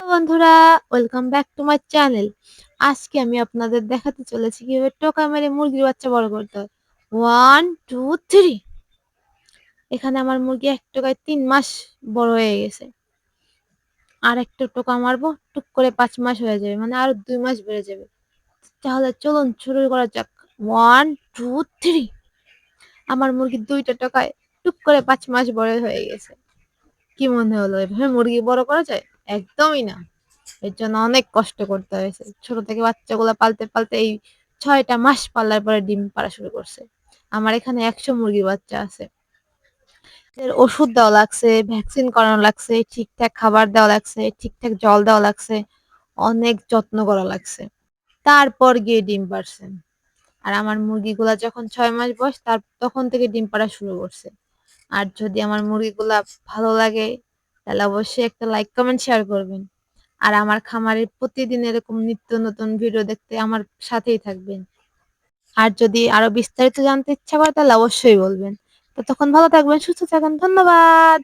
বন্ধুরা welcome back to my channel আজকে আমি আপনাদের দেখাতে চলেছি কীভাবে টোকা মেরে মুরগির বাচ্চা বড় করতে হয়। ওয়ান টু থ্রি এখানে আমার মুরগি এক টোকায় তিন মাস বড় হয়ে গেছে। আর একটা টোকা মারবো, টুক করে পাঁচ মাস হয়ে যাবে মানে আরও দুই মাস বেড়ে যাবে। তাহলে চলুন শুরু করা যাক। ওয়ান টু থ্রি আমার মুরগি দুইটা টোকায় টুক করে পাঁচ মাস বড় হয়ে গেছে। কি মনে হলো? এভাবে মুরগি বড় করা যায়? একদমই না। এর জন্য অনেক কষ্ট করতে হয়েছে ছোট থেকে বাচ্চাগুলো পালতে পালতে এই ছয়টা মাস পাল্লার পরে ডিম পাড়া শুরু করছে। আমার এখানে একশো মুরগির বাচ্চা আছে। ওষুধ দেওয়া লাগছে ভ্যাকসিন করানো লাগছে, ঠিকঠাক খাবার দেওয়া লাগছে, ঠিকঠাক জল দেওয়া লাগছে, অনেক যত্ন করা লাগছে। তারপর গিয়ে ডিম পারছে আর আমার মুরগিগুলা যখন ছয় মাস বয়স, তার তখন থেকে ডিম পাড়া শুরু করছে। আর যদি আমার মুরগিগুলা ভালো লাগে তাহলে অবশ্যই একটা লাইক কমেন্ট শেয়ার করবেন। আর আমার খামারের প্রতিদিন এরকম নিত্য নতুন ভিডিও দেখতে আমার সাথেই থাকবেন। আর যদি আরও বিস্তারিত জানতে ইচ্ছা করে তাহলে অবশ্যই বলবেন। তো তখন ভালো থাকবেন, সুস্থ থাকবেন, ধন্যবাদ!